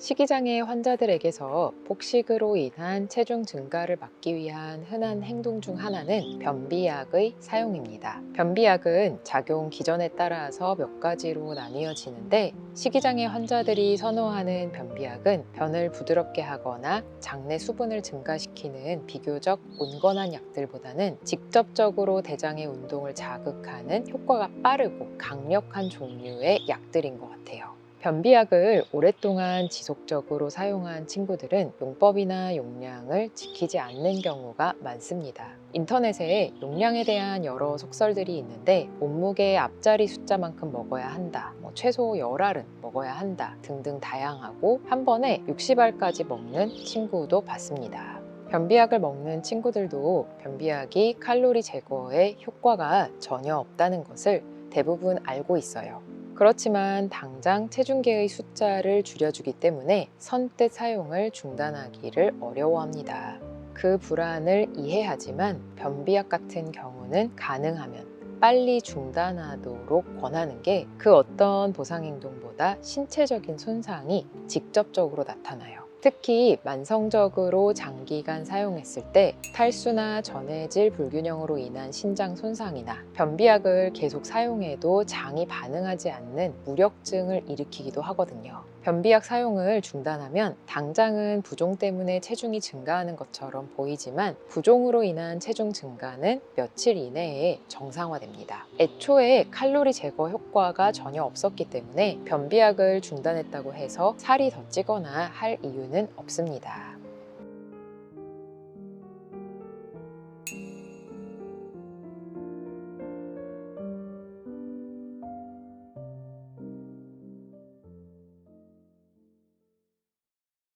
식이장애 환자들에게서 폭식으로 인한 체중 증가를 막기 위한 흔한 행동 중 하나는 변비약의 사용입니다. 변비약은 작용 기전에 따라서 몇 가지로 나뉘어지는데 식이장애 환자들이 선호하는 변비약은 변을 부드럽게 하거나 장내 수분을 증가시키는 비교적 온건한 약들보다는 직접적으로 대장의 운동을 자극하는 효과가 빠르고 강력한 종류의 약들인 것 같아요. 변비약을 오랫동안 지속적으로 사용한 친구들은 용법이나 용량을 지키지 않는 경우가 많습니다. 인터넷에 용량에 대한 여러 속설들이 있는데 몸무게의 앞자리 숫자만큼 먹어야 한다, 뭐 최소 열알은 먹어야 한다 등등 다양하고 한 번에 60알까지 먹는 친구도 봤습니다. 변비약을 먹는 친구들도 변비약이 칼로리 제거에 효과가 전혀 없다는 것을 대부분 알고 있어요. 그렇지만 당장 체중계의 숫자를 줄여주기 때문에 선뜻 사용을 중단하기를 어려워합니다. 그 불안을 이해하지만 변비약 같은 경우는 가능하면 빨리 중단하도록 권하는 게 그 어떤 보상 행동보다 신체적인 손상이 직접적으로 나타나요. 특히 만성적으로 장기간 사용했을 때 탈수나 전해질 불균형으로 인한 신장 손상이나 변비약을 계속 사용해도 장이 반응하지 않는 무력증을 일으키기도 하거든요. 변비약 사용을 중단하면 당장은 부종 때문에 체중이 증가하는 것처럼 보이지만 부종으로 인한 체중 증가는 며칠 이내에 정상화됩니다. 애초에 칼로리 제거 효과가 전혀 없었기 때문에 변비약을 중단했다고 해서 살이 더 찌거나 할 이유 는 없습니다.